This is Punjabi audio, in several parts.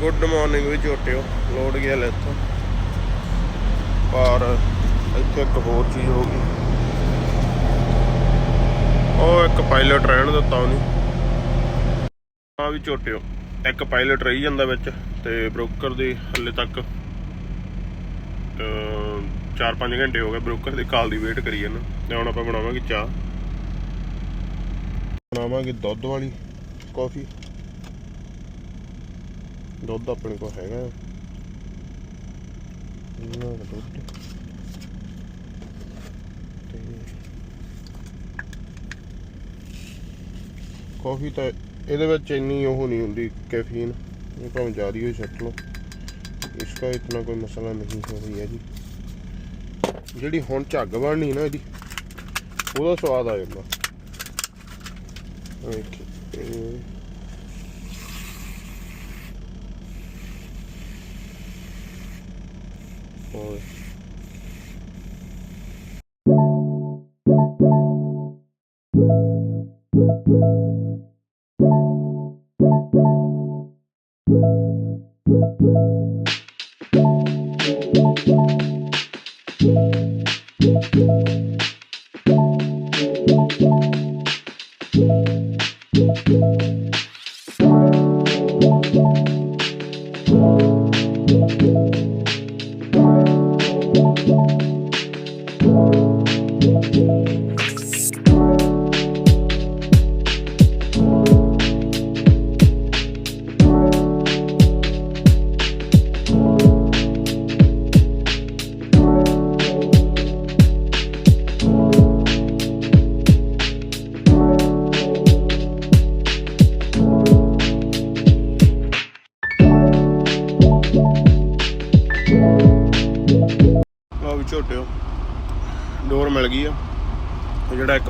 ਗੁੱਡ ਮਾਰਨਿੰਗ ਵੀ ਝੋਟਿਓ, ਲੋਡ ਗਿਆ ਲੈ ਇੱਥੋਂ। ਪਰ ਇੱਥੇ ਇੱਕ ਹੋਰ ਚੀਜ਼ ਹੋ ਗਈ। ਉਹ ਇੱਕ ਪਾਇਲਟ ਰਹਿਣ ਦਿੱਤਾ ਉਹਨੇ। ਆ ਵੀ ਝੋਟਿਓ, ਇੱਕ ਪਾਇਲਟ ਰਹੀ ਜਾਂਦਾ ਵਿੱਚ ਤੇ ਬ੍ਰੋਕਰ ਦੀ ਹੱਲੇ ਤੱਕ 4-5 ਘੰਟੇ ਹੋ ਗਏ ਬ੍ਰੋਕਰ ਦੀ ਕਾਲ ਦੀ ਵੇਟ ਕਰੀ ਜਾਂਦਾ। ਤੇ ਹੁਣ ਆਪਾਂ ਬਣਾਵਾਂਗੇ ਚਾਹ। ਬਣਾਵਾਂਗੇ ਦੁੱਧ ਵਾਲੀ ਕਾਫੀ ਦੁੱਧ ਆਪਣੇ ਕੋਲ ਹੈਗਾ। ਇਹਨਾਂ ਦਾ ਦੁੱਧ। ਤੇ ਕਾਫੀ ਤਾਂ ਇਹਦੇ ਵਿੱਚ ਇੰਨੀ ਉਹ ਨਹੀਂ ਹੁੰਦੀ, ਕੈਫੀਨ। ਇਹ ਭਾਵੇਂ ਜ਼ਿਆਦਾ ਹੀ ਛੱਟ ਲਓ। ਇਸਕਾ ਇਤਨਾ ਕੋਈ ਮਸਲਾ ਨਹੀਂ ਹੋ ਰਹੀ ਹੈ ਜੀ। ਜਿਹੜੀ ਹੁਣ ਝੱਗ ਬਣਨੀ ਨਾ ਇਹਦੀ, ਉਹਦਾ ਸਵਾਦ ਆ ਜਾਂਦਾ। ਵੇਖੀ ਇਹ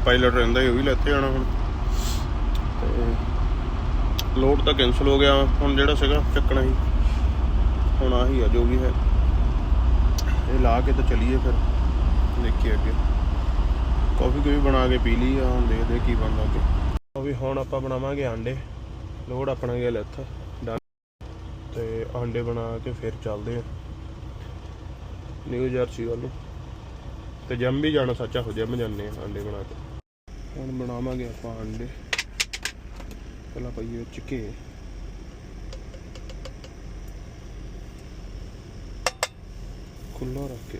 ਪਾਇਲਟ ਰਹਿੰਦਾ ਸੀ ਉਹ ਵੀ ਲੈਤੇ ਜਾਣਾ ਹੁਣ। ਤੇ ਲੋਡ ਤਾਂ ਕੈਨਸਲ ਹੋ ਗਿਆ, ਹੁਣ ਜਿਹੜਾ ਸੀਗਾ ਚੱਕਣਾ ਹੀ। ਹੁਣ ਆਹੀ ਆ, ਜੋ ਵੀ ਹੈ। ਇਹ ਲਾ ਕੇ ਤਾਂ ਚਲੀਏ ਫਿਰ, ਦੇਖੀਏ ਅੱਗੇ। ਕਾਫੀ ਕੋਈ ਬਣਾ ਕੇ ਪੀ ਲਈ ਆ, ਹੁਣ ਦੇਖਦੇ ਕੀ ਬਣਦਾ ਅੱਗੇ। ਉਹ ਵੀ ਹੁਣ ਆਪਾਂ ਬਣਾਵਾਂਗੇ ਆਂਡੇ। ਲੋਡ ਆਪਣਾ ਗਿਆ ਲੈਥ ਡਨ ਤੇ ਆਂਡੇ ਬਣਾ ਕੇ ਫਿਰ ਚੱਲਦੇ ਆ ਨਿਊ ਜਰਸੀ ਵੱਲ ਨੂੰ। ਤੇ ਜੰਮ ਵੀ ਜਾਣਾ, ਸੱਚਾ ਹੋ ਜੰਮ ਜਾਂਦੇ ਆ ਆਂਡੇ ਬਣਾ ਕੇ। ਹੁਣ ਬਣਾਵਾਂਗੇ ਆਪਾਂ ਆਂਡੇ ਪਹਿਲਾਂ ਪਈਏ ਵਿੱਚ ਘੇ ਖੁੱਲਾ ਰੱਖ ਕੇ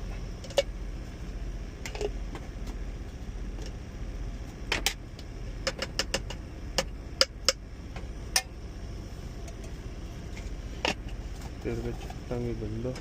ਫਿਰ ਵਿੱਚ ਟਾਂਗੇ ਗੰਦਾ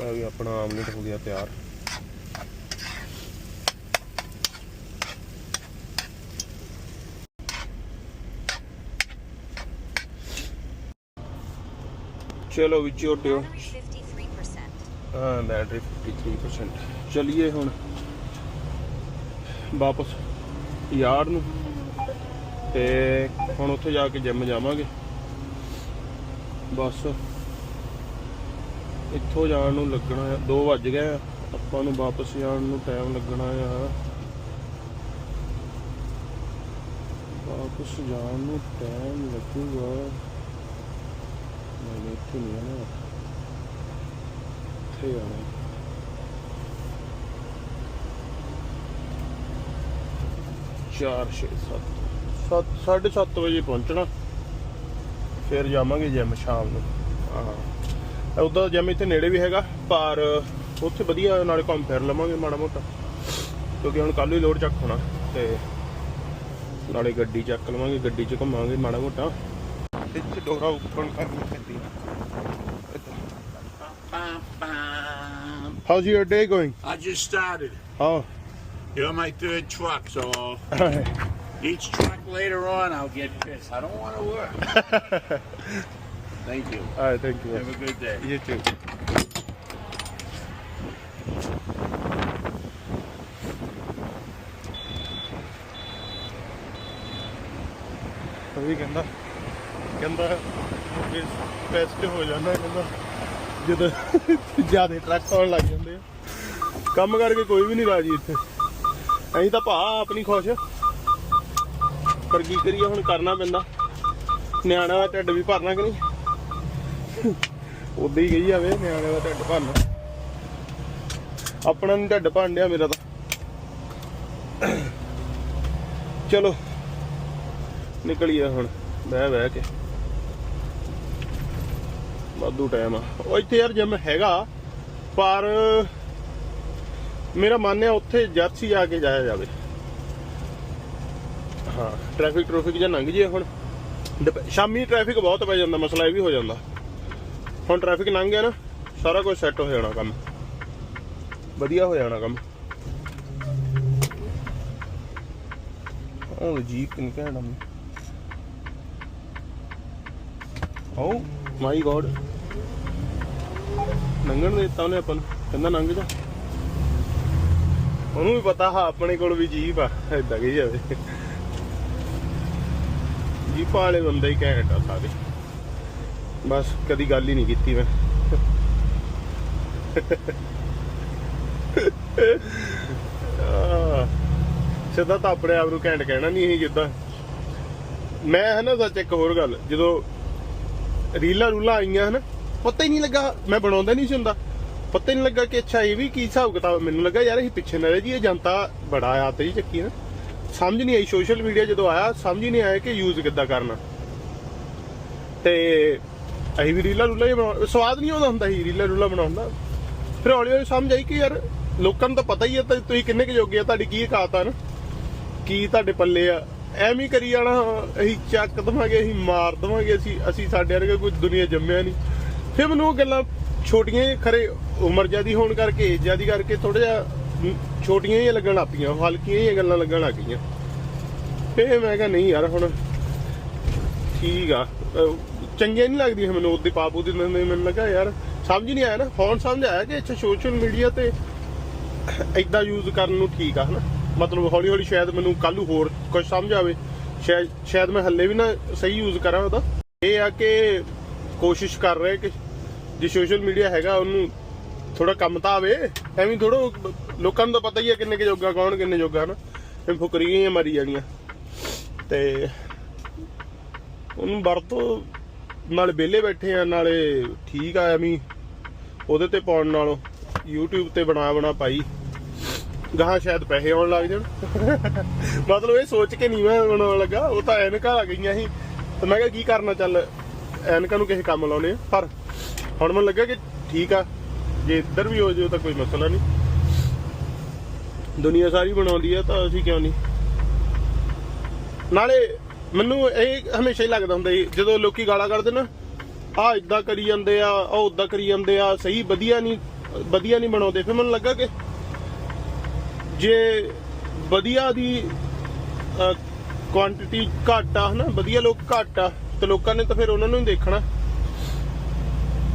ਆ ਵੀ ਆਪਣਾ ਆਮਲੇਟ ਹੋ ਗਿਆ ਤਿਆਰ। ਚਲੋ ਵੀ ਝੋਟਿਓ ਹਾਂ, ਬੈਟਰੀ 53% ਚਲਿਏ ਹੁਣ। ਵਾਪਸ ਯਾਰ ਨੂੰ। ਤੇ ਹੁਣ ਉੱਥੇ ਜਾ ਕੇ ਜਿਮ ਜਾਵਾਂਗੇ। ਬਸ। ਇੱਥੋਂ ਜਾਣ ਨੂੰ ਲੱਗਣਾ ਆ 2 ਵੱਜ ਗਏ ਆ। ਆਪਾਂ ਨੂੰ ਵਾਪਸ ਜਾਣ ਨੂੰ ਟਾਈਮ ਲੱਗਣਾ ਆ। ਵਾਪਸ ਜਾਣ ਨੂੰ ਟਾਈਮ ਲੱਗੂਗਾ। ਮੈਂ ਇੱਥੇ ਨਹੀਂ ਆਣਾ ਇੱਥੇ ਆਣਾ ਚਾਰ, ਛੇ, ਸੱਤ ਸੱਤ, ਸਾਢੇ ਸੱਤ ਵਜੇ ਪਹੁੰਚਣਾ। ਫਿਰ ਜਾਵਾਂਗੇ ਜਿਮ ਸ਼ਾਮ ਨੂੰ। ਹਾਂ। ਉਦੋਂ ਜਿਮ ਇੱਥੇ ਨੇੜੇ ਵੀ ਹੈਗਾ ਪਰ ਉੱਥੇ ਵਧੀਆ ਨਾਲੇ ਘੁੰਮ ਫਿਰ ਲਵਾਂਗੇ ਮਾੜਾ ਮੋਟਾ ਕਿਉਂਕਿ ਹੁਣ ਕੱਲ ਹੀ ਲੋਡ ਚੱਕ ਹੋਣਾ ਤੇ ਨਾਲੇ ਗੱਡੀ ਚੱਕ ਲਵਾਂਗੇ ਗੱਡੀ 'ਚ ਘੁੰਮਾਂਗੇ ਮਾੜਾ ਮੋਟਾ ਇੱਥੇ ਡੋਰਾ ਓਪਨ ਕਰਨੀ ਪੈਂਦੀ Bum, bum. How's your day going? I just started. Oh, You're my third truck, so each truck later on I'll get pissed. I don't want to work. Thank you. Alright, thank you. Have a good day. You too. ਵੀ ਕਹਿੰਦਾ ਕਹਿੰਦਾ ਕਿ ਬੈਸਟ ਹੋ ਜਾਂਦਾ ਕਹਿੰਦਾ ਜਦੋਂ ਜ਼ਿਆਦਾ ਟਰੱਕ ਆਉਣ ਲੱਗ ਜਾਂਦੇ ਆ ਕੰਮ ਕਰਕੇ ਕੋਈ ਵੀ ਨਹੀਂ ਰਾਜੀ ਇੱਥੇ ਅਸੀਂ ਤਾਂ ਭਾ ਆਪਣੀ ਖੁਸ਼ ਪਰ ਕੀ ਕਰੀਏ ਹੁਣ ਕਰਨਾ ਪੈਂਦਾ ਨਿਆਣਾ ਦਾ ਢਿੱਡ ਵੀ ਭਰਨਾ ਕਿ ਨਹੀਂ ਉਦਾਂ ਹੀ ਗਈ ਜਾਵੇ ਨਿਆਣੇ ਦਾ ਢਿੱਡ ਭਰਨਾ ਆਪਣਾ ਨਹੀਂ ਢਿੱਡ ਭਰਨ ਡਿਆ ਮੇਰਾ ਤਾਂ। ਚਲੋ, ਨਿਕਲੀਏ ਹੁਣ, ਬਹਿ ਬਹਿ ਕੇ। ਵਾਧੂ ਟਾਈਮ ਆ। ਉਹ ਇੱਥੇ ਯਾਰ ਜਿਮ ਹੈਗਾ, ਪਰ ਮੇਰਾ ਮਨ ਹੈ ਉੱਥੇ ਜਰਸੀ ਆ ਕੇ ਜਾਇਆ ਜਾਵੇ। ਹਾਂ ਟ੍ਰੈਫਿਕ ਟ੍ਰੈਫਿਕ ਜਾਂ ਲੰਘ ਜੇ ਹੁਣ। ਸ਼ਾਮੀ ਟ੍ਰੈਫਿਕ ਬਹੁਤ ਪੈ ਜਾਂਦਾ, ਮਸਲਾ ਇਹ ਵੀ ਹੋ ਜਾਂਦਾ। ਹੁਣ ਟ੍ਰੈਫਿਕ ਲੰਘ ਗਿਆ ਨਾ, ਸਾਰਾ ਕੁਝ ਸੈੱਟ ਹੋ ਜਾਣਾ ਕੰਮ। ਵਧੀਆ ਹੋ ਜਾਣਾ ਕੰਮ। ਉਹ ਜੀਪ ਕਿਨ ਕਹਿਣਾ ਮੈਂ ਓ ਮਾਈ ਗੋਡ ਲੰਘਣ ਦੇ ਦਿੱਤਾ ਉਹਨੇ ਆਪਾਂ ਨੂੰ। ਕਹਿੰਦਾ ਲੰਘ ਜਾ। ਉਹਨੂੰ ਵੀ ਪਤਾ ਹਾਂ, ਆਪਣੇ ਕੋਲ ਵੀ ਜੀਪ ਆ, ਏਦਾਂ ਕੀ ਜਾਵੇ। ਜੀਪ ਵਾਲੇ ਬੰਦੇ ਹੀ ਘੈਂਟ ਆ ਸਾਰੇ। ਬਸ ਕਦੀ ਗੱਲ ਹੀ ਨਹੀਂ ਕੀਤੀ ਮੈਂ। ਸਿੱਧਾ ਤਾਂ ਆਪਣੇ ਆਪ ਨੂੰ ਘੈਂਟ ਕਹਿਣਾ ਨਹੀਂ ਇਹ ਜਿੱਦਾਂ। ਮੈਂ ਹੈ ਨਾ ਸੱਚ ਇੱਕ ਹੋਰ ਗੱਲ, ਜਦੋਂ ਰੀਲਾਂ ਰੂਲਾਂ ਆਈਆਂ ਹਨ, ਪਤਾ ਹੀ ਨਹੀਂ ਲੱਗਾ, ਮੈਂ ਬਣਾਉਂਦਾ ਨਹੀਂ ਸੀ ਹੁੰਦਾ। ਪਤਾ ਹੀ ਨਹੀਂ ਲੱਗਾ ਕਿ ਅੱਛਾ ਇਹ ਵੀ ਕੀ ਹਿਸਾਬ ਕਿਤਾਬ, ਮੈਨੂੰ ਲੱਗਾ ਯਾਰ ਇਹ ਪਿੱਛੇ ਨਾ ਰਹਿ ਜੀ ਇਹ ਜਨਤਾ ਬੜਾ ਆ ਤੇਰੀ ਚੱਕੀ ਨਾ ਸਮਝ ਨਹੀਂ ਆਈ, ਸੋਸ਼ਲ ਮੀਡੀਆ ਜਦੋਂ ਆਇਆ, ਸਮਝ ਹੀ ਨਹੀਂ ਆਇਆ ਕਿ ਯੂਜ਼ ਕਿੱਦਾਂ ਕਰਨਾ। ਤੇ ਅਸੀਂ ਵੀ ਰੀਲਾ ਰੂਲਾ ਹੀ ਬਣਾ ਸਵਾਦ ਨਹੀਂ ਆਉਂਦਾ ਹੁੰਦਾ ਸੀ ਰੀਲਾ ਰੂਲਾਂ ਬਣਾਉਣ ਦਾ ਫਿਰ ਹੌਲੀ ਹੌਲੀ ਸਮਝ ਆਈ ਕਿ ਯਾਰ ਲੋਕਾਂ ਨੂੰ ਤਾਂ ਪਤਾ ਹੀ ਹੈ ਤਾਂ ਤੁਸੀਂ ਕਿੰਨੇ ਕੁ ਜੋਗੇ ਆ, ਤੁਹਾਡੀ ਕੀ ਔਕਾਤ ਆ ਨਾ? ਕੀ ਤੁਹਾਡੇ ਪੱਲੇ ਆ? ਐਵੇਂ ਹੀ ਕਰੀ ਜਾਣਾ, ਅਸੀਂ ਚੱਕ ਦਵਾਂਗੇ, ਅਸੀਂ ਮਾਰ ਦਵਾਂਗੇ, ਅਸੀਂ ਅਸੀਂ ਸਾਡੇ ਵਰਗੇ ਕੋਈ ਦੁਨੀਆ ਜੰਮਿਆ ਨਹੀਂ। ਫਿਰ ਮੈਨੂੰ ਉਹ ਗੱਲਾਂ ਛੋਟੀਆਂ ਜਿਹੀ ਖਰੇ ਉਮਰ ਜਿਆਦੀ ਹੋਣ ਕਰਕੇ ਏਜ ਜਿਆਦੀ ਕਰਕੇ ਥੋੜਾ ਜਿਹਾ ਛੋਟੀਆਂ ਹੀ ਲੱਗਣ ਲੱਗ ਪਈਆਂ ਹਲਕੀਆਂ ਹੀ ਗੱਲਾਂ ਲੱਗਣ ਲੱਗ ਗਈਆਂ। ਫੇ ਮੈਂ ਕਿਹਾ, ਨਹੀਂ ਯਾਰ ਹੁਣ ਠੀਕ ਆ ਅਹ, ਚੰਗੀਆਂ ਨਹੀਂ ਲੱਗਦੀਆਂ ਮੈਨੂੰ ਉਹਦੀ ਪਾਪੂ ਦੀ ਮੈਨੂੰ ਮੈਨੂੰ ਲੱਗਾ ਯਾਰ ਸਮਝ ਨਹੀਂ ਆਇਆ ਨਾ ਹੁਣ ਸਮਝ ਆਇਆ ਕਿ ਅੱਛਾ ਸੋਸ਼ਲ ਮੀਡੀਆ ਤੇ ਇਦਾਂ ਯੂਜ਼ ਕਰਨ ਨੂੰ ਠੀਕ ਆ ਹਨਾ? ਮਤਲਬ ਹੌਲੀ ਹੌਲੀ ਸ਼ਾਇਦ ਮੈਨੂੰ ਕੱਲ ਨੂੰ ਹੋਰ ਕੁਝ ਸਮਝ ਆਵੇ ਸ਼ਾਇਦ ਸ਼ਾਇਦ ਮੈਂ ਹੱਲੇ ਵੀ ਨਾ ਸਹੀ ਯੂਜ਼ ਕਰਾਂ ਉਹਦਾ। ਇਹ ਆ ਕਿ ਕੋਸ਼ਿਸ਼ ਕਰ ਰਹੇ ਕਿ ਜੇ ਸੋਸ਼ਲ ਮੀਡੀਆ ਹੈਗਾ ਉਹਨੂੰ ਥੋੜਾ ਕੰਮ ਤਾਂ ਆਵੇ ਐਵੇਂ ਥੋੜੋ ਲੋਕਾਂ ਨੂੰ ਤਾਂ ਪਤਾ ਹੀ ਹੈ ਕਿੰਨੇ ਕੁ ਜੋਗਾ ਕੌਣ ਕਿੰਨੇ ਜੋਗਾ ਹਨਾ? ਇਹ ਫੁਕਰੀਆਂ ਮਰੀ ਜਾਣੀਆਂ। ਤੇ ਉਹਨੂੰ ਵਰਤੋਂ ਨਾਲੇ ਵਿਹਲੇ ਬੈਠੇ ਆ, ਨਾਲੇ ਠੀਕ ਆ ਐਵੇਂ। ਉਹਦੇ ਤੇ ਪਾਉਣ ਨਾਲੋਂ YouTube ਤੇ ਬਣਾ ਬਣਾ ਪਾਈ। ਗਾਹਾਂ ਸ਼ਾਇਦ ਪੈਸੇ ਆਉਣ ਲੱਗ ਜਾਣ। ਮਤਲਬ ਇਹ ਸੋਚ ਕੇ ਨਹੀਂ ਮੈਂ ਬਣਾਉਣ ਲੱਗਾ, ਉਹ ਤਾਂ ਐਨਕਾਂ ਆ ਗਈਆਂ ਸੀ। ਤੇ ਮੈਂ ਕਿਹਾ ਕੀ ਕਰਨਾ ਚੱਲ, ਐਨਕਾਂ ਨੂੰ ਕਿਸੇ ਕੰਮ ਲਾਉਣੇ ਆ। ਪਰ ਹੁਣ ਮੈਨੂੰ ਲੱਗਾ ਕਿ ਠੀਕ ਆ, ਜੇ ਇੱਧਰ ਵੀ ਹੋ ਜਾਵੇ ਤਾਂ ਕੋਈ ਮਸਲਾ ਨਹੀਂ ਦੁਨੀਆ ਸਾਰੀ ਬਣਾਉਂਦੀ ਆ ਤਾਂ ਅਸੀਂ ਕਿਉਂ ਨਹੀਂ ਨਾਲੇ ਮੈਨੂੰ ਇਹ ਹਮੇਸ਼ਾ ਹੀ ਲੱਗਦਾ ਹੁੰਦਾ ਸੀ ਜਦੋਂ ਲੋਕੀ ਗਾਲਾਂ ਕੱਢਦੇ ਨਾ ਆ ਇਦਾਂ ਕਰੀ ਜਾਂਦੇ ਆ, ਉਹ ਉਦਾਂ ਕਰੀ ਜਾਂਦੇ ਆ, ਸਹੀ ਵਧੀਆ ਨਹੀਂ ਵਧੀਆ ਨਹੀਂ ਬਣਾਉਂਦੇ। ਫਿਰ ਮੈਨੂੰ ਲੱਗਾ ਕਿ ਜੇ ਵਧੀਆ ਦੀ ਕੁਆਂਟੀਟੀ ਘੱਟ ਆ, ਹਨਾ, ਵਧੀਆ ਲੋਕ ਘੱਟ ਆ, ਤੇ ਲੋਕਾਂ ਨੇ ਤਾਂ ਫਿਰ ਉਹਨਾਂ ਨੂੰ ਹੀ ਦੇਖਣਾ।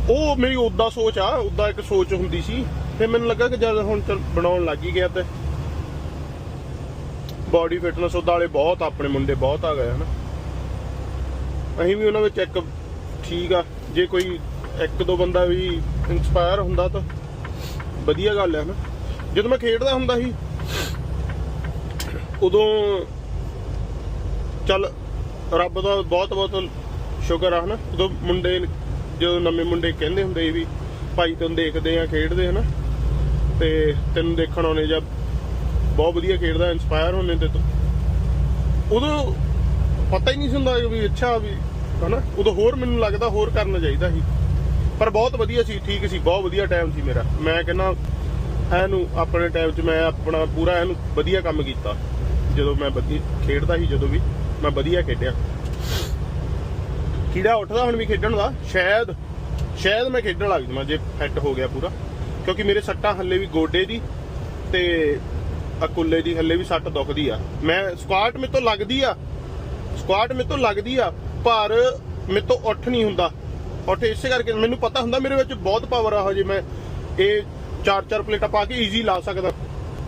ਉਹ ਮੇਰੀ ਉਦਾਂ ਸੋਚ ਆ ਉਦਾਂ ਇੱਕ ਸੋਚ ਹੁੰਦੀ ਸੀ। ਫਿਰ ਮੈਨੂੰ ਲੱਗਾ ਕਿ ਜਦ ਹੁਣ ਚਲ ਬਣਾਉਣ ਲੱਗ ਹੀ ਗਿਆ ਤੇ ਬਾਡੀ ਫਿਟਨੈਸ ਉਹਦਾ ਵਾਲੇ ਬਹੁਤ ਆਪਣੇ ਮੁੰਡੇ ਬਹੁਤ ਆ ਗਏ ਹਨਾ। ਅਸੀਂ ਵੀ ਉਹਨਾਂ ਵਿੱਚ ਇੱਕ ਠੀਕ ਆ। ਜੇ ਕੋਈ ਇੱਕ ਦੋ ਬੰਦਾ ਵੀ ਇਨਸਪਾਇਰ ਹੁੰਦਾ ਤਾਂ ਵਧੀਆ ਗੱਲ ਹੈ ਨਾ ਜਦੋਂ ਮੈਂ ਖੇਡਦਾ ਹੁੰਦਾ ਸੀ, ਉਦੋਂ ਚੱਲ ਰੱਬ ਦਾ ਬਹੁਤ ਬਹੁਤ ਸ਼ੁਕਰ ਆ ਹਨਾ। ਉਦੋਂ ਮੁੰਡੇ ਜਦੋਂ ਨਵੇਂ ਮੁੰਡੇ ਕਹਿੰਦੇ ਹੁੰਦੇ ਸੀ ਵੀ ਭਾਈ ਤੈਨੂੰ ਦੇਖਦੇ ਆ, ਖੇਡਦੇ ਹਨਾ। ਤੇ ਤੈਨੂੰ ਦੇਖਣ ਆਉਣੇ ਜਾਂ ਬਹੁਤ ਵਧੀਆ ਖੇਡਦਾ ਇਨਸਪਾਇਰ ਹੋਣੇ ਤੇ ਉਦੋਂ ਪਤਾ ਹੀ ਨਹੀਂ ਸੀ ਹੁੰਦਾ ਵੀ ਅੱਛਾ ਵੀ, ਹਨਾ? ਉਦੋਂ ਹੋਰ ਮੈਨੂੰ ਲੱਗਦਾ ਹੋਰ ਕਰਨਾ ਚਾਹੀਦਾ ਸੀ। ਪਰ ਬਹੁਤ ਵਧੀਆ ਸੀ, ਠੀਕ ਸੀ, ਬਹੁਤ ਵਧੀਆ ਟਾਈਮ ਸੀ ਮੇਰਾ। ਮੈਂ ਕਹਿੰਦਾ ਐਨੂੰ ਆਪਣੇ ਟਾਈਮ 'ਚ ਮੈਂ ਆਪਣਾ ਪੂਰਾ ਐਨੂੰ ਵਧੀਆ ਕੰਮ ਕੀਤਾ। ਜਦੋਂ ਮੈਂ ਵਧੀਆ ਖੇਡਦਾ ਸੀ, ਜਦੋਂ ਵੀ ਮੈਂ ਵਧੀਆ ਖੇਡਿਆ। ਕੀੜਾ ਉੱਠਦਾ ਹੁਣ ਵੀ ਖੇਡਣ ਦਾ, ਸ਼ਾਇਦ ਸ਼ਾਇਦ ਮੈਂ ਖੇਡਣ ਲੱਗ ਜਾਵਾਂ, ਜੇ ਫਿੱਟ ਹੋ ਗਿਆ ਪੂਰਾ। ਕਿਉਂਕਿ ਮੇਰੇ ਸੱਟਾਂ ਹੱਲੇ ਵੀ ਗੋਡੇ ਦੀ ਤੇ ਕੁੱਲੇ ਦੀ ਹੱਲੇ ਵੀ ਸੱਟ ਦੁਖਦੀ ਆ। ਮੈਂ ਸਕੁਆਟ ਮੇਰੇ ਤੋਂ ਲੱਗਦੀ ਆ। ਸਕੁਆਟ ਮੇਰੇ ਤੋਂ ਲੱਗਦੀ ਆ, ਪਰ ਮੇਰੇ ਤੋਂ ਉੱਠ ਨਹੀਂ ਹੁੰਦਾ। ਉੱਠ ਇਸੇ ਕਰਕੇ ਮੈਨੂੰ ਪਤਾ ਹੁੰਦਾ ਮੇਰੇ ਵਿੱਚ ਬਹੁਤ ਪਾਵਰ ਆ ਹਜੇ ਮੈਂ ਇਹ ਚਾਰ ਚਾਰ ਪਲੇਟਾਂ ਪਾ ਕੇ ਈਜ਼ੀ ਲਾ ਸਕਦਾ।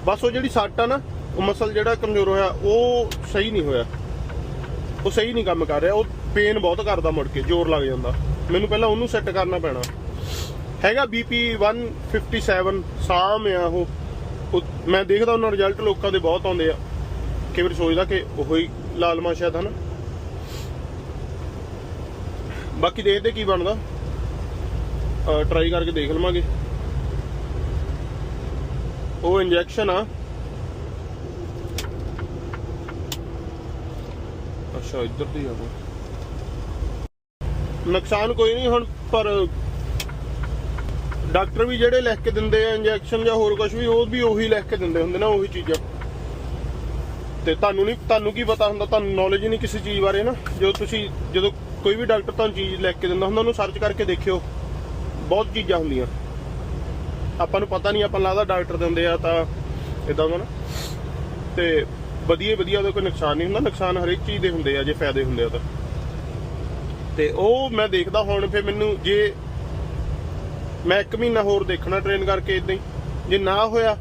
ਬਸ ਉਹ ਜਿਹੜੀ ਸੱਟ ਆ ਨਾ, ਉਹ ਮਸਲ ਜਿਹੜਾ ਕਮਜ਼ੋਰ ਹੋਇਆ, ਉਹ ਸਹੀ ਨਹੀਂ ਹੋਇਆ। ਉਹ ਸਹੀ ਨਹੀਂ ਕੰਮ ਕਰ ਰਿਹਾ। ਉਹ ਪੇਨ ਬਹੁਤ ਕਰਦਾ ਮੁੜ ਕੇ, ਜ਼ੋਰ ਲੱਗ ਜਾਂਦਾ। ਮੈਨੂੰ ਪਹਿਲਾਂ ਉਹਨੂੰ ਸੈੱਟ ਕਰਨਾ ਪੈਣਾ। ਹੈਗਾ ਬੀਪੀ 157 ਸਾਮ ਆ ਉਹ। ਉਹ- ਮੈਂ ਦੇਖਦਾ ਉਹਨਾਂ ਰਿਜ਼ਲਟ ਲੋਕਾਂ ਦੇ ਬਹੁਤ ਆਉਂਦੇ ਆ। ਕਈ ਵਾਰ ਸੋਚਦਾ ਕਿ ਉਹੋ ਹੀ ਲਾਲਮਾ ਸ਼ਾਇਦ ਹਨ। ਬਾਕੀ ਦੇਖਦੇ ਕੀ ਬਣਦਾ। ਟਰਾਈ ਕਰਕੇ ਦੇਖ ਲਵਾਂਗੇ। ਉਹ ਇੰਜੈਕਸ਼ਨ ਆ। ਅੱਛਾ, ਇੱਧਰ ਦੀ ਆ ਉਹ ਨੁਕਸਾਨ ਕੋਈ ਨਹੀਂ ਹੁਣ, ਪਰ ਡਾਕਟਰ ਵੀ ਜਿਹੜੇ ਲਿਖ ਕੇ ਦਿੰਦੇ ਆ ਇੰਜੈਕਸ਼ਨ ਜਾਂ ਹੋਰ ਕੁਝ ਵੀ, ਉਹ ਵੀ ਉਹੀ ਲਿਖ ਕੇ ਦਿੰਦੇ ਹੁੰਦੇ ਨਾ ਉਹੀ ਚੀਜ਼ਾਂ। ਤੇ ਤੁਹਾਨੂੰ ਨਹੀਂ, ਤੁਹਾਨੂੰ ਕੀ ਪਤਾ ਹੁੰਦਾ? ਤੁਹਾਨੂੰ ਨੌਲੇਜ ਹੀ ਨਹੀਂ ਕਿਸੇ ਚੀਜ਼ ਬਾਰੇ ਨਾ। ਜਦੋਂ ਤੁਸੀਂ, ਜਦੋਂ ਕੋਈ ਵੀ ਡਾਕਟਰ ਤੁਹਾਨੂੰ ਚੀਜ਼ ਲਿਖ ਕੇ ਦਿੰਦਾ ਹੁੰਦਾ, ਉਹਨੂੰ ਸਰਚ ਕਰਕੇ ਦੇਖਿਓ। ਬਹੁਤ ਚੀਜ਼ਾਂ ਹੁੰਦੀਆਂ। ਆਪਾਂ ਨੂੰ ਪਤਾ ਨਹੀਂ, ਆਪਾਂ ਨੂੰ ਲੱਗਦਾ ਡਾਕਟਰ ਦਿੰਦੇ ਆ ਤਾਂ ਇਦਾਂ ਦਾ ਨਾ। ਤੇ ਵਧੀਆ ਵਧੀਆ, ਉਹਦਾ ਕੋਈ ਨੁਕਸਾਨ ਨਹੀਂ ਹੁੰਦਾ। ਨੁਕਸਾਨ ਹਰੇਕ ਚੀਜ਼ ਦੇ ਹੁੰਦੇ ਆ, ਜੇ ਫਾਇਦੇ ਹੁੰਦੇ ਆ ਤਾਂ। ਤੇ ਉਹ ਮੈਂ ਦੇਖਦਾ ਹੁਣ, ਫਿਰ ਮੈਨੂੰ ਜੇ ਮੈਂ 1 ਮਹੀਨਾ ਹੋਰ ਦੇਖਣਾ ਟ੍ਰੇਨ ਕਰਕੇ ਇਦਾਂ ਹੀ। ਜੇ ਨਾ ਹੋਇਆ,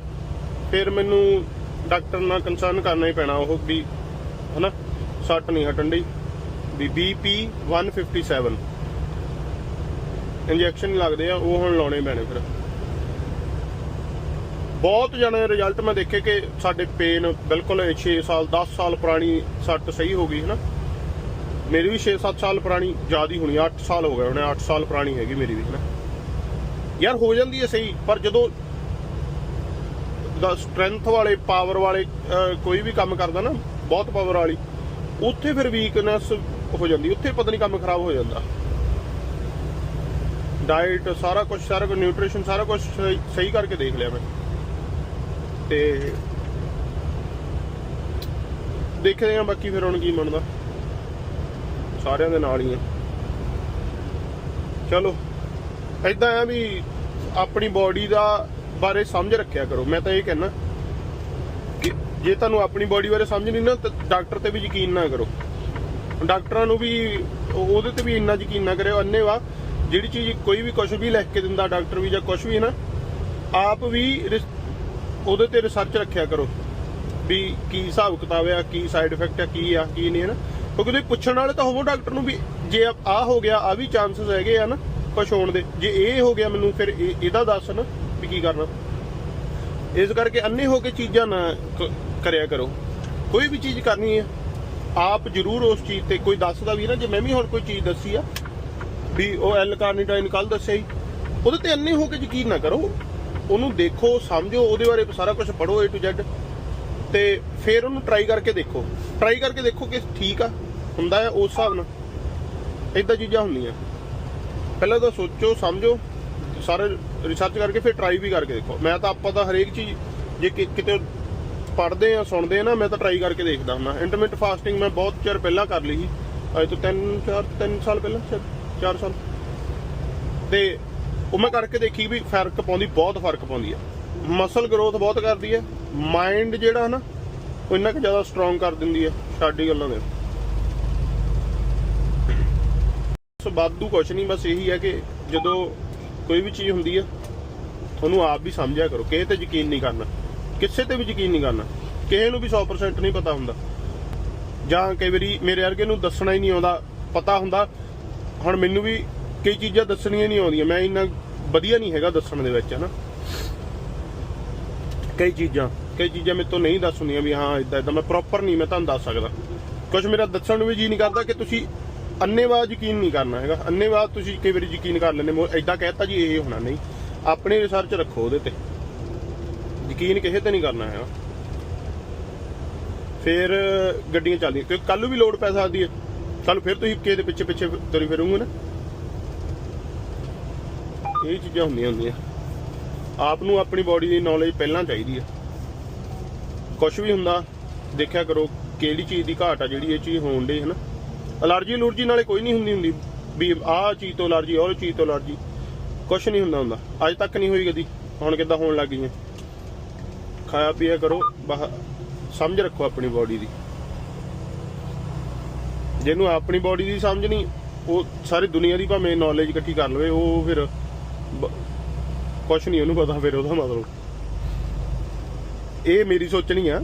ਫਿਰ ਮੈਨੂੰ ਡਾਕਟਰ ਨਾਲ ਕੰਸਰਨ ਕਰਨਾ ਹੀ ਪੈਣਾ ਉਹ ਵੀ, ਹਨਾ? ਸੱਟ ਨਹੀਂ ਹਟਣ ਦੀ ਵੀ ਬੀਪੀ 157 ਇੰਜੈਕਸ਼ਨ ਲੱਗਦੇ ਆ, ਉਹ ਹੁਣ ਲਾਉਣੇ ਪੈਣੇ ਫਿਰ। ਬਹੁਤ ਜਣੇ ਰਿਜ਼ਲਟ ਮੈਂ ਦੇਖੇ ਕਿ ਸਾਡੇ ਪੇਨ ਬਿਲਕੁਲ 6 ਸਾਲ 10 ਸਾਲ ਪੁਰਾਣੀ ਸੱਟ ਸਹੀ ਹੋ ਗਈ ਹੈ ਨਾ ਮੇਰੀ ਵੀ 6-7 ਸਾਲ ਪੁਰਾਣੀ, ਜ਼ਿਆਦਾ ਹੋਣੀ 8 ਸਾਲ ਹੋ ਗਏ ਹੁਣੇ 8 ਸਾਲ ਪੁਰਾਣੀ ਹੈਗੀ ਮੇਰੀ ਵੀ ਹੈ ਨਾ ਯਾਰ ਹੋ ਜਾਂਦੀ ਹੈ ਸਹੀ, ਪਰ ਜਦੋਂ ਦਾ ਸਟਰੈਂਥ ਵਾਲੇ ਪਾਵਰ ਵਾਲੇ ਕੋਈ ਵੀ ਕੰਮ ਕਰਦਾ ਨਾ, ਬਹੁਤ ਪਾਵਰ ਵਾਲੀ, ਉੱਥੇ ਫਿਰ ਵੀਕਨੈਸ ਹੋ ਜਾਂਦੀ, ਉੱਥੇ ਪਤਾ ਨਹੀਂ ਕੰਮ ਖਰਾਬ ਹੋ ਜਾਂਦਾ। ਡਾਈਟ ਸਾਰਾ ਕੁਝ ਸਾਰਾ ਕੁਝ ਨਿਊਟ੍ਰੀਸ਼ਨ ਸਾਰਾ ਕੁਝ ਸਹੀ ਕਰਕੇ ਦੇਖ ਲਿਆ ਮੈਂ। ਤੇ ਦੇਖਦੇ ਆ ਬਾਕੀ ਫਿਰ ਹੁਣ ਕੀ ਬਣਦਾ। ਸਾਰਿਆਂ ਦੇ ਨਾਲ ਹੀ ਆ। ਚਲੋ। ਐਦਾਂ ਆ ਵੀ ਆਪਣੀ ਬਾਡੀ ਦਾ ਬਾਰੇ ਸਮਝ ਰੱਖਿਆ ਕਰੋ। ਮੈਂ ਤਾਂ ਇਹ ਕਹਿਣਾ ਕਿ ਜੇ ਤੁਹਾਨੂੰ ਆਪਣੀ ਬਾਡੀ ਬਾਰੇ ਸਮਝ ਨਹੀਂ ਨਾ, ਤਾਂ ਡਾਕਟਰ ਤੇ ਵੀ ਯਕੀਨ ਨਾ ਕਰੋ। ਡਾਕਟਰਾਂ ਨੂੰ ਵੀ ਉਹਦੇ ਤੇ ਵੀ ਇੰਨਾ ਯਕੀਨ ਨਾ ਕਰਿਓ ਅੰਨੇ ਵਾ, ਜਿਹੜੀ ਚੀਜ਼ ਕੋਈ ਵੀ ਕੁਝ ਵੀ ਲਿਖ ਕੇ ਦਿੰਦਾ ਡਾਕਟਰ ਵੀ ਜਾਂ ਕੁਝ ਵੀ ਨਾ, ਆਪ ਵੀ ਰਿਸ- ਉਹਦੇ ਤੇ ਰਿਸਰਚ ਰੱਖਿਆ ਕਰੋ ਵੀ ਕੀ ਹਿਸਾਬ ਕਿਤਾਬ ਆ, ਕੀ ਸਾਈਡ ਇਫੈਕਟ ਆ, ਕੀ ਆ, ਕੀ ਨਹੀਂ ਹੈ ਨਾ। ਕਿਉਂਕਿ ਤੁਸੀਂ ਪੁੱਛਣ ਵਾਲੇ ਤਾਂ ਹੋਵੋ ਡਾਕਟਰ ਨੂੰ ਵੀ, ਜੇ ਆ ਹੋ ਗਿਆ, ਆ ਵੀ ਚਾਂਸਸ ਹੈਗੇ ਆ ਨਾ। ਕੁਝ ਹੋਣ ਦੇ। ਜੇ ਇਹ ਹੋ ਗਿਆ ਮੈਨੂੰ, ਫਿਰ ਇਹ- ਇਹਦਾ ਦੱਸ ਨਾ ਵੀ ਕੀ ਕਰਨਾ। ਇਸ ਕਰਕੇ ਅੰਨੇ ਹੋ ਕੇ ਚੀਜ਼ਾਂ ਨਾ ਕ- ਕਰਿਆ ਕਰੋ। ਕੋਈ ਵੀ ਚੀਜ਼ ਕਰਨੀ ਹੈ, ਆਪ ਜ਼ਰੂਰ ਉਸ ਚੀਜ਼ ਤੇ ਕੋਈ ਦੱਸਦਾ ਵੀ ਨਾ, ਜੇ ਮੈਂ ਵੀ ਹੁਣ ਕੋਈ ਚੀਜ਼ ਦੱਸੀ ਆ, ਵੀ ਉਹ ਐਲ ਕਾਰਨੀਟਾਈਨ ਕੱਲ ਦੱਸਿਆ ਹੀ ਉਹਦੇ ਤੇ ਅੰਨੇ ਹੋ ਕੇ ਯਕੀਨ ਨਾ ਕਰੋ। ਉਹਨੂੰ ਦੇਖੋ, ਸਮਝੋ, ਉਹਦੇ ਬਾਰੇ ਸਾਰਾ ਕੁਝ ਪੜੋ A to Z ਤੇ ਫਿਰ ਉਹਨੂੰ ਟਰਾਈ ਕਰਕੇ ਦੇਖੋ। ਟਰਾਈ ਕਰਕੇ ਦੇਖੋ ਕਿ ਠੀਕ ਆ, ਹੁੰਦਾ ਹੈ ਉਸ ਹਿਸਾਬ ਨਾਲ। ਇਦਾਂ ਚੀਜ਼ਾਂ ਹੁੰਦੀਆਂ। ਪਹਿਲਾਂ ਤਾਂ ਸੋਚੋ, ਸਮਝੋ, ਸਾਰੇ ਰਿਸਰਚ ਕਰਕੇ ਫਿਰ ਟਰਾਈ ਵੀ ਕਰਕੇ ਦੇਖੋ। ਮੈਂ ਤਾਂ ਆਪਾਂ ਤਾਂ ਹਰੇਕ ਚੀਜ਼ ਜੇ ਕਿ- ਕਿਤੇ ਪੜ੍ਹਦੇ ਆ, ਸੁਣਦੇ ਆ ਨਾ, ਮੈਂ ਤਾਂ ਟਰਾਈ ਕਰਕੇ ਦੇਖਦਾ ਹੁੰਦਾ। ਇੰਟਰਮਿਟ ਫਾਸਟਿੰਗ ਮੈਂ ਬਹੁਤ ਚਿਰ ਪਹਿਲਾਂ ਕਰ ਲਈ ਸੀ। ਅੱਜ ਤੋਂ 3 4 3 ਸਾਲ ਪਹਿਲਾਂ 4 ਸਾਲ। ਤੇ ਉਹ ਮੈਂ ਕਰਕੇ ਦੇਖੀ ਵੀ ਫ਼ਰਕ ਪਾਉਂਦੀ, ਬਹੁਤ ਫ਼ਰਕ ਪਾਉਂਦੀ ਆ। ਮਸਲ ਗਰੋਥ ਬਹੁਤ ਕਰਦੀ ਹੈ ਮਾਈਂਡ ਜਿਹੜਾ ਨਾ, ਉਹ ਇੰਨਾ ਕੁ ਜ਼ਿਆਦਾ ਸਟਰੋਂਗ ਕਰ ਦਿੰਦੀ ਹੈ ਸਾਡੀ ਗੱਲਾਂ ਦੇ ਸੋ ਬਾਦੂ ਕੁਛ ਨਹੀਂ, ਬਸ ਇਹੀ ਹੈ ਕਿ ਜਦੋਂ ਕੋਈ ਵੀ ਚੀਜ਼ ਹੁੰਦੀ ਹੈ ਤੁਹਾਨੂੰ ਆਪ ਵੀ ਸਮਝਿਆ ਕਰੋ। ਕਿਸੇ ਤੇ ਯਕੀਨ ਨਹੀਂ ਕਰਨਾ। ਕਿਸੇ ਤੇ ਵੀ ਯਕੀਨ ਨਹੀਂ ਕਰਨਾ। ਕਿਸੇ ਨੂੰ ਵੀ 100% ਨਹੀਂ ਪਤਾ ਹੁੰਦਾ। ਜਾਂ ਕਈ ਵਾਰੀ ਮੇਰੇ ਵਰਗੇ ਨੂੰ ਦੱਸਣਾ ਹੀ ਨਹੀਂ ਆਉਂਦਾ, ਪਤਾ ਹੁੰਦਾ। ਹੁਣ ਮੈਨੂੰ ਵੀ ਕਈ ਚੀਜ਼ਾਂ ਦੱਸਣੀਆਂ ਨਹੀਂ ਆਉਂਦੀਆਂ। ਮੈਂ ਇੰਨਾ ਵਧੀਆ ਨਹੀਂ ਹੈਗਾ ਦੱਸਣ ਦੇ ਵਿੱਚ, ਹਨਾ। ਕਈ ਚੀਜ਼ਾਂ ਕਈ ਚੀਜ਼ਾਂ ਮੇਰੇ ਤੋਂ ਨਹੀਂ ਦੱਸ ਹੁੰਦੀਆਂ ਵੀ ਹਾਂ ਇਦਾਂ ਇਦਾਂ ਮੈਂ ਪ੍ਰੋਪਰ ਨਹੀਂ, ਮੈਂ ਤੁਹਾਨੂੰ ਦੱਸ ਸਕਦਾ। ਕੁਝ ਮੇਰਾ ਦੱਸਣ ਨੂੰ ਵੀ ਜੀ ਨਹੀਂ ਕਰਦਾ ਕਿ ਤੁਸੀਂ ਅੰਨੇਵਾਹ ਯਕੀਨ ਨਹੀਂ ਕਰਨਾ ਹੈਗਾ। ਅੰਨੇਵਾਹ ਤੁਸੀਂ ਕਈ ਵਾਰੀ ਯਕੀਨ ਕਰ ਲੈਂਦੇ ਮੋ ਇਦਾਂ ਕਹਿਤਾ ਜੀ ਇਹ ਹੋਣਾ ਨਹੀਂ। ਆਪਣੀ ਰਿਸਰਚ ਰੱਖੋ ਉਹਦੇ ਤੇ। ਯਕੀਨ ਕਿਸੇ ਤੇ ਨਹੀਂ ਕਰਨਾ ਹੈਗਾ। ਫਿਰ ਗੱਡੀਆਂ ਚੱਲਦੀਆਂ, ਕਿਉਂਕਿ ਕੱਲ ਵੀ ਲੋਡ ਪੈ ਸਕਦੀ ਹੈ। ਕੱਲ ਫਿਰ ਤੁਸੀਂ ਕਿਸੇ ਦੇ ਪਿੱਛੇ ਪਿੱਛੇ ਤੁਰੀ ਫਿਰੋਗੇ ਨਾ। ਇਹ ਚੀਜ਼ਾਂ ਹੁੰਦੀਆਂ ਹੁੰਦੀਆਂ। ਆਪ ਨੂੰ ਆਪਣੀ ਬਾਡੀ ਦੀ ਨੌਲੇਜ ਪਹਿਲਾਂ ਚਾਹੀਦੀ ਹੈ। ਕੁਝ ਵੀ ਹੁੰਦਾ, ਦੇਖਿਆ ਕਰੋ ਕਿਹੜੀ ਚੀਜ਼ ਦੀ ਘਾਟ ਆ ਜਿਹੜੀ ਇਹ ਚੀਜ਼ ਹੋਣ ਦੀ ਹੈ ਨਾ। ਅਲਰਜੀ ਅਲਰਜੀ ਨਾਲੇ ਕੋਈ ਨਹੀਂ ਹੁੰਦੀ ਹੁੰਦੀ। ਵੀ ਆਹ ਚੀਜ਼ ਤੋਂ ਅਲਰਜੀ, ਉਹ ਚੀਜ਼ ਤੋਂ ਅਲਰਜੀ। ਕੁਝ ਨਹੀਂ ਹੁੰਦਾ ਹੁੰਦਾ। ਅੱਜ ਤੱਕ ਨਹੀਂ ਹੋਈ ਕਦੀ। ਹੁਣ ਕਿੱਦਾਂ ਹੋਣ ਲੱਗ ਗਈਆਂ। ਖਾਇਆ ਪੀਆ ਕਰੋ। ਬਾਹ ਸਮਝ ਰੱਖੋ ਆਪਣੀ ਬਾਡੀ ਦੀ। ਜਿਹਨੂੰ ਆਪਣੀ ਬਾਡੀ ਦੀ ਸਮਝ ਨਹੀਂ, ਉਹ ਸਾਰੀ ਦੁਨੀਆ ਦੀ ਭਾਵੇਂ ਨੌਲੇਜ ਇਕੱਠੀ ਕਰ ਲਵੇ, ਉਹ ਫਿਰ ਕੁਝ ਨਹੀਂ ਉਹਨੂੰ ਪਤਾ ਫਿਰ ਉਹਦਾ ਮਤਲਬ। ਇਹ ਮੇਰੀ ਸੋਚਣੀ ਆ।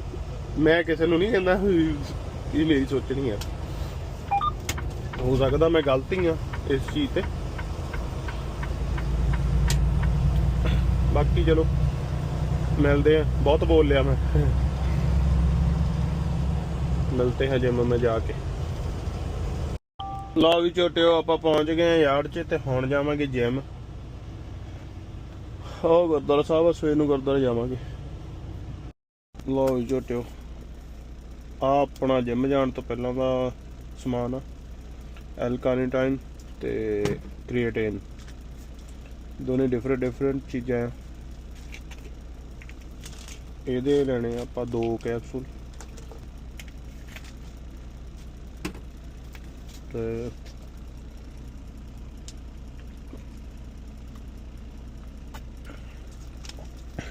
ਮੈਂ ਕਿਸੇ ਨੂੰ ਨਹੀਂ ਕਹਿੰਦਾ ਇਹ ਮੇਰੀ ਸੋਚਣੀ ਆ। ਹੋ ਸਕਦਾ ਮੈਂ ਗਲਤੀ ਆ ਇਸ ਚੀਜ਼ ਤੇ। ਬਾਕੀ ਚਲੋ, ਮਿਲਦੇ ਆ ਬਹੁਤ ਬੋਲ ਲਿਆ ਮੈਂ। ਮਿਲਤੇ ਹਾਂ ਜਿਮ ਮੈਂ ਜਾ ਕੇ। ਲਓ ਵੀ ਛੋਟਿਓ, ਆਪਾਂ ਪਹੁੰਚ ਗਏ ਆ ਯਾਰਡ 'ਚ ਤੇ ਹੁਣ ਜਾਵਾਂਗੇ ਜਿਮ। ਹੋ ਗੁਰਦੁਆਰਾ ਸਾਹਿਬ ਸਵੇਰ ਨੂੰ ਗੁਰਦੁਆਰੇ ਜਾਵਾਂਗੇ। ਲਓ ਵੀ ਛੋਟਿਓ ਆ ਆਪਣਾ ਜਿਮ ਜਾਣ ਤੋਂ ਪਹਿਲਾਂ ਦਾ ਸਮਾਨ ਆ। ਐਲਕਾਨੀਟਾਈਨ ਤੇ ਕ੍ਰੀਏਟਿਨ ਦੋਨੇ ਡਿਫਰੈਂਟ ਡਿਫਰੈਂਟ ਚੀਜ਼ਾਂ ਆ। ਇਹਦੇ ਲੈਣੇ ਆ ਆਪਾਂ ਦੋ ਕੈਪਸੂਲ ਤੇ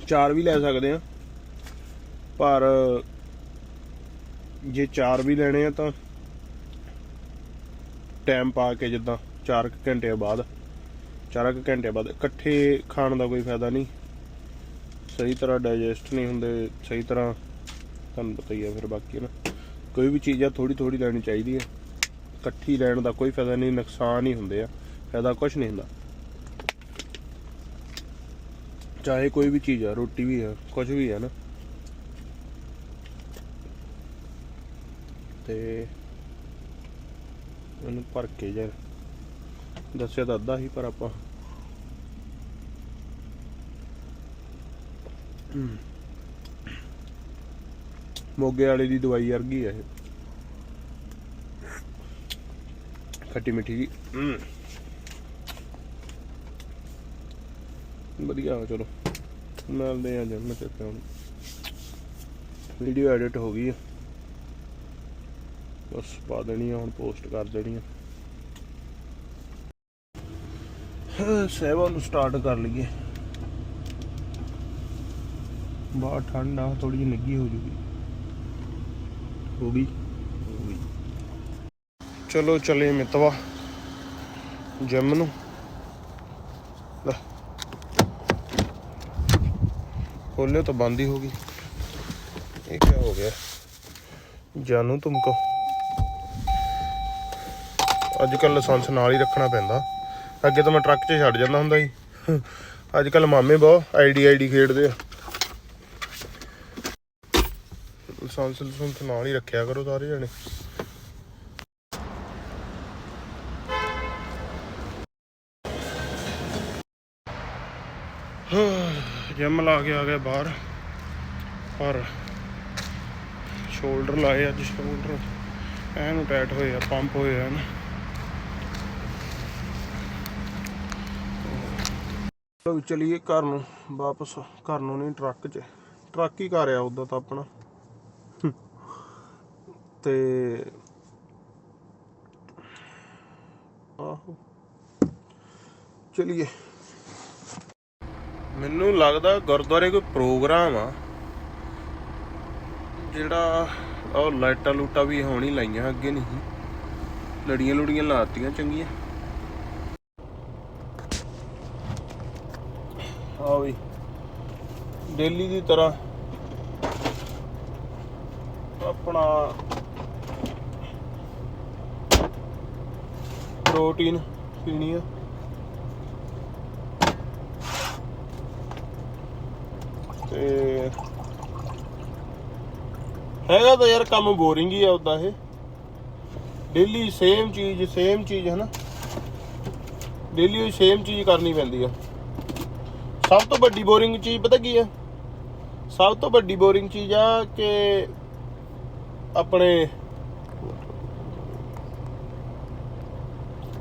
ਚਾਰ ਵੀ ਲੈ ਸਕਦੇ ਆ। ਪਰ ਜੇ ਚਾਰ ਵੀ ਲੈਣੇ ਆ ਤਾਂ ਟਾਈਮ ਪਾ ਕੇ ਜਿੱਦਾਂ 4 ਘੰਟੇ ਬਾਅਦ 4 ਘੰਟੇ ਬਾਅਦ ਇਕੱਠੇ ਖਾਣ ਦਾ ਕੋਈ ਫਾਇਦਾ ਨਹੀਂ। ਸਹੀ ਤਰ੍ਹਾਂ ਡਾਈਜੈਸਟ ਨਹੀਂ ਹੁੰਦੇ, ਸਹੀ ਤਰ੍ਹਾਂ ਤੁਹਾਨੂੰ ਪਤਾ ਹੀ ਹੈ ਫਿਰ ਬਾਕੀ ਨਾ। ਕੋਈ ਵੀ ਚੀਜ਼ ਆ ਥੋੜੀ ਥੋੜੀ ਲੈਣੀ ਚਾਹੀਦੀ ਹੈ। ਇਕੱਠੀ ਲੈਣ ਦਾ ਕੋਈ ਫਾਇਦਾ ਨਹੀਂ, ਨੁਕਸਾਨ ਹੀ ਹੁੰਦੇ ਆ, ਫਾਇਦਾ ਕੁਝ ਨਹੀਂ ਹੁੰਦਾ। ਚਾਹੇ ਕੋਈ ਵੀ ਚੀਜ਼ ਆ, ਰੋਟੀ ਵੀ ਆ ਕੁਝ ਵੀ ਆ ਨਾ। ਤੇ ਇਹਨੂੰ ਭਰ ਕੇ ਜਾਂ ਦੱਸਿਆ ਤਾਂ ਅੱਧਾ ਹੀ ਪਰ ਆਪਾਂ। ਮੋਗੇ ਵਾਲੇ ਦੀ ਦਵਾਈ ਵਰਗੀ ਆ ਇਹ ਖੱਟੀ ਮਿੱਠੀ ਜੀ। ਵਧੀਆ ਚਲੋ ਮਿਲਦੇ ਆ ਜੰਮ ਤੇ ਹੁਣ ਵੀਡੀਓ ਐਡਿਟ ਹੋ ਗਈ ਆ ਬਸ ਪਾ ਦੇਣੀ ਆ ਹੁਣ ਪੋਸਟ ਕਰ ਦੇਣੀ ਆ। ਹਾਂ, ਸੇਵਾ ਨੂੰ ਸਟਾਰਟ ਕਰ ਲਈਏ। ਬਾਹਰ ਠੰਡ ਆ ਥੋੜੀ ਜਿਹੀ ਨਿੱਗੀ ਹੋ ਜੂਗੀ। ਹੋ ਗਈ? ਹੋ ਗਈ। ਚਲੋ ਚਲੇ ਮਿਤਵਾ ਜਿਮ ਨੂੰ। ਲੈ। ਖੋਲਿਓ ਤਾਂ ਬੰਦ ਹੀ ਹੋ ਗਈ। ਇਹ ਕੀ ਹੋ ਗਿਆ? ਜਾਨੂ ਤੁਮਕੋ। ਅੱਜ ਕੱਲ ਲਾਇਸੈਂਸ ਨਾਲ ਹੀ ਰੱਖਣਾ ਪੈਂਦਾ। ਅੱਗੇ ਤਾਂ ਮੈਂ ਟਰੱਕ 'ਚ ਛੱਡ ਜਾਂਦਾ ਹੁੰਦਾ ਸੀ। ਅੱਜ ਕੱਲ ਮਾਮੇ ਬਹੁਤ ਆਈਡੀ ਆਈਡੀ ਖੇਡਦੇ ਆ। ਲਾਇਸੈਂਸ ਲਾਇਸੈਂਸ ਨਾਲ ਹੀ ਰੱਖਿਆ ਕਰੋ ਸਾਰੇ ਜਣੇ। ਜਿਮ ਲਾ ਕੇ ਆ ਗਿਆ ਬਾਹਰ। ਪਰ ਸ਼ੋਲਡਰ ਲਾਏ ਅੱਜ ਸ਼ੋਲਡਰ ਐਨ ਟਾਈਟ ਹੋਏ ਆ, ਪੰਪ ਹੋਏ ਆ ਨਾ ਚਲੋ ਚਲੀਏ ਘਰ ਨੂੰ, ਵਾਪਸ ਘਰ ਨੂੰ ਨਹੀਂ, ਟਰੱਕ 'ਚ। ਟਰੱਕ ਹੀ ਘਰ ਆ ਉਦਾਂ ਤਾਂ ਆਪਣਾ। ਤੇ ਆਹੋ। ਚਲਿਏ। ਮੈਨੂੰ ਲੱਗਦਾ ਗੁਰਦੁਆਰੇ ਕੋਈ ਪ੍ਰੋਗਰਾਮ ਆ, ਜਿਹੜਾ ਉਹ ਲਾਈਟਾਂ ਲੂਟਾਂ ਵੀ ਹੋਣੀ ਲਾਈਆਂ ਅੱਗੇ ਨਹੀਂ। ਲੜੀਆਂ ਲੁੜੀਆਂ ਲਾਤੀਆਂ ਚੰਗੀਆਂ। ਆ ਵੀ। ਡੇਲੀ ਦੀ ਤਰ੍ਹਾਂ ਆਪਣਾ ਪ੍ਰੋਟੀਨ ਪੀਣੀ ਆ। ਤੇ ਹੈਗਾ ਤਾਂ ਯਾਰ ਕੰਮ ਬੋਰਿੰਗ ਹੀ ਆ ਉਦਾਂ ਇਹ। ਡੇਲੀ ਸੇਮ ਚੀਜ਼ ਸੇਮ ਚੀਜ਼ ਹੈ ਨਾ ਡੇਲੀ ਸੇਮ ਚੀਜ਼ ਕਰਨੀ ਪੈਂਦੀ ਆ। ਸਭ ਤੋਂ ਵੱਡੀ ਬੋਰਿੰਗ ਚੀਜ਼ ਪਤਾ ਕੀ ਆ ਸਭ ਤੋਂ ਵੱਡੀ ਬੋਰਿੰਗ ਚੀਜ਼ ਆ ਕਿ ਆਪਣੇ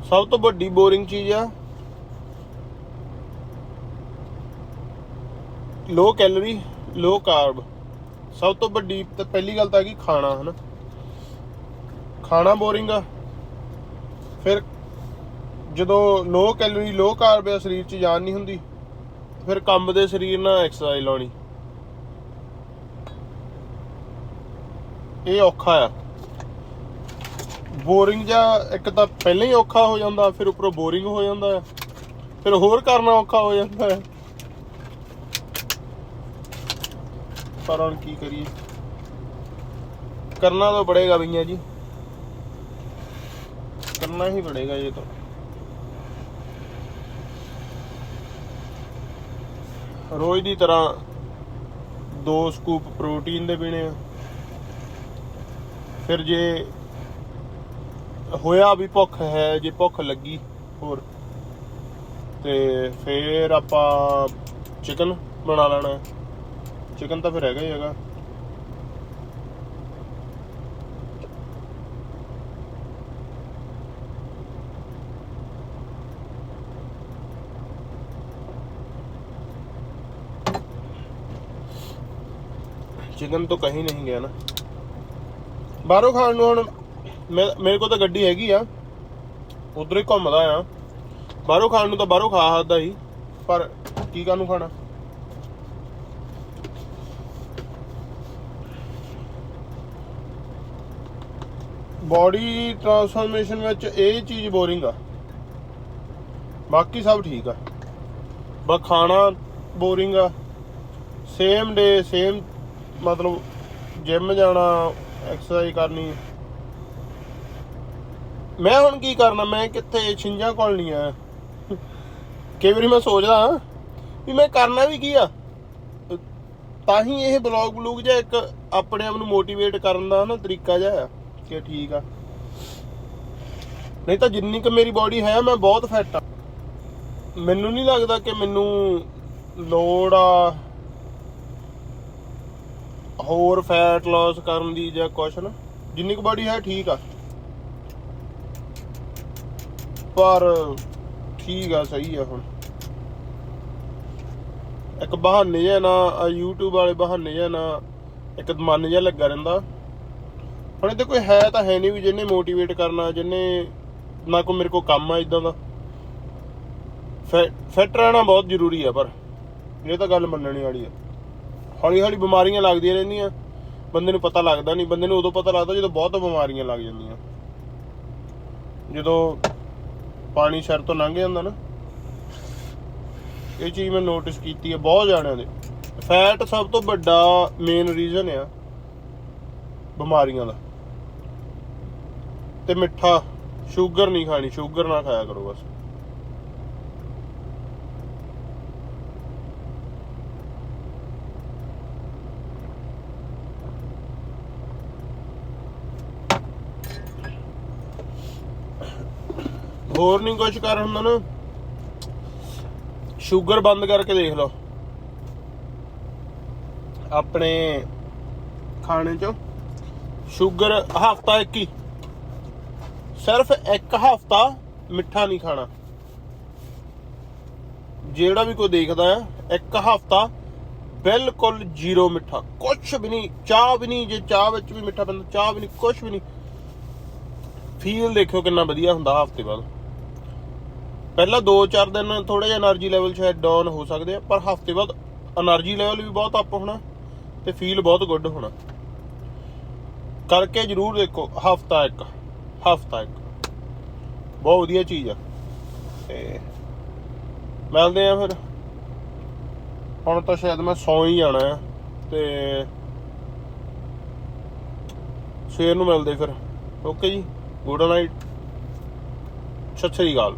ਸਭ ਤੋਂ ਵੱਡੀ ਬੋਰਿੰਗ ਚੀਜ਼ ਆ ਲੋ ਕੈਲਰੀ ਲੋ ਕਾਰਬ ਸਭ ਤੋਂ ਵੱਡੀ ਤੇ ਪਹਿਲੀ ਗੱਲ ਤਾਂ ਹੈਗੀ ਖਾਣਾ, ਹਨਾ? ਖਾਣਾ ਬੋਰਿੰਗ ਆ। ਫਿਰ ਜਦੋਂ ਲੋ ਕੈਲਰੀ ਲੋ ਕਾਰਬ ਆ, ਸਰੀਰ 'ਚ ਜਾਨ ਨਹੀਂ ਹੁੰਦੀ। ਫਿਰ ਕੰਮ ਦੇ ਸਰੀਰ ਨਾਲ ਐਕਸਰਸਾਈਜ਼ ਲਾਉਣੀ। ਇਹ ਔਖਾ ਆ। ਬੋਰਿੰਗ ਜਾਂ ਇੱਕ ਤਾਂ ਪਹਿਲਾਂ ਹੀ ਔਖਾ ਹੋ ਜਾਂਦਾ, ਫਿਰ ਉੱਪਰੋਂ ਬੋਰਿੰਗ ਹੋ ਜਾਂਦਾ ਹੈ ਫਿਰ ਹੋਰ ਕਰਨਾ ਔਖਾ ਹੋ ਜਾਂਦਾ ਹੈ ਪਰ ਹੁਣ ਕੀ ਕਰੀਏ? ਕਰਨਾ ਤਾਂ ਪੜੇਗਾ ਭਈਆ ਜੀ। ਕਰਨਾ ਹੀ ਪੜੇਗਾ ਇਹ ਤਾਂ। ਰੋਜ਼ ਦੀ ਤਰ੍ਹਾਂ ਦੋ ਸਕੂਪ ਪ੍ਰੋਟੀਨ ਦੇ ਪੀਣੇ ਆ। ਫਿਰ ਜੇ ਹੋਇਆ ਵੀ ਭੁੱਖ ਹੈ, ਜੇ ਭੁੱਖ ਲੱਗੀ ਹੋਰ, ਤੇ ਫਿਰ ਆਪਾਂ ਚਿਕਨ ਬਣਾ ਲੈਣਾ। ਚਿਕਨ ਤਾਂ ਫਿਰ ਹੈਗਾ ਹੀ ਹੈਗਾ। ਚਿਕਨ ਤੋਂ ਕहीं ਨਹੀਂ ਗਿਆ ਨਾ। ਬਾਹਰੋਂ ਖਾਣ ਨੂੰ ਹੁਣ ਮੈਂ- ਮੇਰੇ ਕੋਲ ਤਾਂ ਗੱਡੀ ਹੈਗੀ ਆ। ਉਧਰ ਹੀ ਘੁੰਮਦਾ ਆ। ਬਾਹਰੋਂ ਖਾਣ ਨੂੰ ਤਾਂ ਬਾਹਰੋਂ ਖਾ ਸਕਦਾ ਹੀ ਪਰ ਕੀ ਕਾਨੂੰ ਖਾਣਾ? ਬਾਡੀ ਟਰਾਂਸਫਰਮੇਸ਼ਨ ਵਿੱਚ ਇਹ ਚੀਜ਼ ਬੋਰਿੰਗ ਆ। ਬਾਕੀ ਸਭ ਠੀਕ ਆ। ਬਸ ਖਾਣਾ ਬੋਰਿੰਗ ਆ। ਸੇਮ ਡੇ ਸੇਮ ਮਤਲਬ ਜਿਮ ਜਾਣਾ ਐਕਸਰਸਾਈਜ਼ ਕਰਨੀ। ਮੈਂ ਹੁਣ ਕੀ ਕਰਨਾ, ਮੈਂ ਕਿੱਥੇ ਛਿੰਜਾਂ ਕੋਲ ਨਹੀਂ ਆ ਕਈ ਵਾਰੀ ਮੈਂ ਸੋਚਦਾ ਹਾਂ ਵੀ ਮੈਂ ਕਰਨਾ ਵੀ ਕੀ ਆ। ਤਾਂ ਹੀ ਇਹ ਬਲੌਗ ਬਲੂਗ ਜਿਹਾ ਇੱਕ ਆਪਣੇ ਆਪ ਨੂੰ ਮੋਟੀਵੇਟ ਕਰਨ ਦਾ ਨਾ ਤਰੀਕਾ ਜਿਹਾ ਆ ਕਿ ਠੀਕ ਆ। ਨਹੀਂ ਤਾਂ ਜਿੰਨੀ ਕੁ ਮੇਰੀ ਬਾਡੀ ਹੈ, ਮੈਂ ਬਹੁਤ ਫਿੱਟ ਆ। ਮੈਨੂੰ ਨਹੀਂ ਲੱਗਦਾ ਕਿ ਮੈਨੂੰ ਲੋੜ ਆ ਹੋਰ ਫੈਟ ਲਾਸ ਕਰਨ ਦੀ ਜਾਂ ਕੁਛ ਨਾ, ਜਿੰਨੀ ਕੁ ਬਾਡੀ ਹੈ ਠੀਕ ਆ। ਪਰ ਠੀਕ ਆ, ਸਹੀ ਆ ਹੁਣ। ਇੱਕ ਬਹਾਨੇ ਜਿਹਾ ਨਾ YouTube ਵਾਲੇ ਬਹਾਨੇ ਜਿਹਾ ਨਾ, ਇੱਕ ਮਨ ਜਿਹਾ ਲੱਗਾ ਰਹਿੰਦਾ। ਹੁਣ ਇਹਦੇ ਕੋਈ ਹੈ ਤਾਂ ਹੈ ਨਹੀਂ ਵੀ ਜਿਹਨੇ ਮੋਟੀਵੇਟ ਕਰਨਾ, ਜਿਹਨੇ ਨਾ ਕੋਈ ਮੇਰੇ ਕੋ ਕੰਮ ਆ ਇਦਾਂ ਦਾ। ਫਿੱਟ ਰਹਿਣਾ ਬਹੁਤ ਜ਼ਰੂਰੀ ਆ, ਪਰ ਇਹ ਤਾਂ ਗੱਲ ਮੰਨਣੀ ਵਾਲੀ ਆ। ਹੌਲੀ ਹੌਲੀ ਬਿਮਾਰੀਆਂ ਲੱਗਦੀਆਂ ਰਹਿੰਦੀਆਂ। ਬੰਦੇ ਨੂੰ ਪਤਾ ਲੱਗਦਾ ਨਹੀਂ। ਬੰਦੇ ਨੂੰ ਉਦੋਂ ਪਤਾ ਲੱਗਦਾ ਜਦੋਂ ਬਹੁਤ ਬਿਮਾਰੀਆਂ ਲੱਗ ਜਾਂਦੀਆਂ। ਜਦੋਂ ਪਾਣੀ ਸਿਰ ਤੋਂ ਲੰਘ ਜਾਂਦਾ ਨਾ। ਇਹ ਚੀਜ਼ ਮੈਂ ਨੋਟਿਸ ਕੀਤੀ ਹੈ ਬਹੁਤ ਜਾਣਿਆਂ ਦੇ। ਫੈਟ ਸਭ ਤੋਂ ਵੱਡਾ ਮੇਨ ਰੀਜ਼ਨ ਆ ਬਿਮਾਰੀਆਂ ਦਾ। ਤੇ ਮਿੱਠਾ ਸ਼ੂਗਰ ਨਹੀਂ ਖਾਣੀ। ਸ਼ੂਗਰ ਨਾ ਖਾਇਆ ਕਰੋ ਬਸ। ਹੋਰ ਨਹੀਂ ਕੁਝ ਕਰ ਹੁੰਦਾ ਨਾ। ਸ਼ੂਗਰ ਬੰਦ ਕਰਕੇ ਦੇਖ ਲਓ। ਆਪਣੇ ਖਾਣੇ ਚੋਂ। ਸ਼ੂਗਰ ਹਫਤਾ ਇੱਕ ਹੀ। ਸਿਰਫ ਇੱਕ ਹਫਤਾ ਮਿੱਠਾ ਨਹੀਂ ਖਾਣਾ। ਜਿਹੜਾ ਵੀ ਕੋਈ ਦੇਖਦਾ ਆ ਇੱਕ ਹਫਤਾ ਬਿਲਕੁਲ ਜ਼ੀਰੋ ਮਿੱਠਾ। ਕੁਝ ਵੀ ਨਹੀਂ, ਚਾਹ ਵੀ ਨਹੀਂ, ਜੇ ਚਾਹ ਵਿੱਚ ਵੀ ਮਿੱਠਾ ਪੈਂਦਾ, ਚਾਹ ਵੀ ਨਹੀਂ ਕੁਝ ਵੀ ਨਹੀਂ। ਫੀਲ ਦੇਖਿਓ ਕਿੰਨਾ ਵਧੀਆ ਹੁੰਦਾ ਹਫ਼ਤੇ ਬਾਅਦ। ਪਹਿਲਾਂ 2-4 ਦਿਨ ਥੋੜਾ ਜਿਹਾ એનર્ਜੀ ਲੈਵਲ ਸ਼ਾਇਦ ਡਾਊਨ ਹੋ ਸਕਦੇ ਆ, ਪਰ ਹਫ਼ਤੇ ਬਾਅਦ એનર્ਜੀ ਲੈਵਲ ਵੀ ਬਹੁਤ ਅਪ ਹੋਣਾ ਤੇ ਫੀਲ ਬਹੁਤ ਗੁੱਡ ਹੋਣਾ। ਕਰਕੇ ਜਰੂਰ ਦੇਖੋ, ਹਫਤਾ ਇੱਕ ਹਫਤਾ ਇੱਕ। ਬਹੁਤ ਵਧੀਆ ਚੀਜ਼ ਆ। ਤੇ ਮਿਲਦੇ ਆ ਫਿਰ। ਹੁਣ ਤਾਂ ਸ਼ਾਇਦ ਮੈਂ ਸੌ ਹੀ ਜਾਣਾ ਆ, ਤੇ ਸਵੇਰ ਨੂੰ ਮਿਲਦੇ ਫਿਰ। ਓਕੇ ਜੀ ਗੁੱਡ ਨਾਈਟ ਸਤਿ ਸ੍ਰੀ ਅਕਾਲ।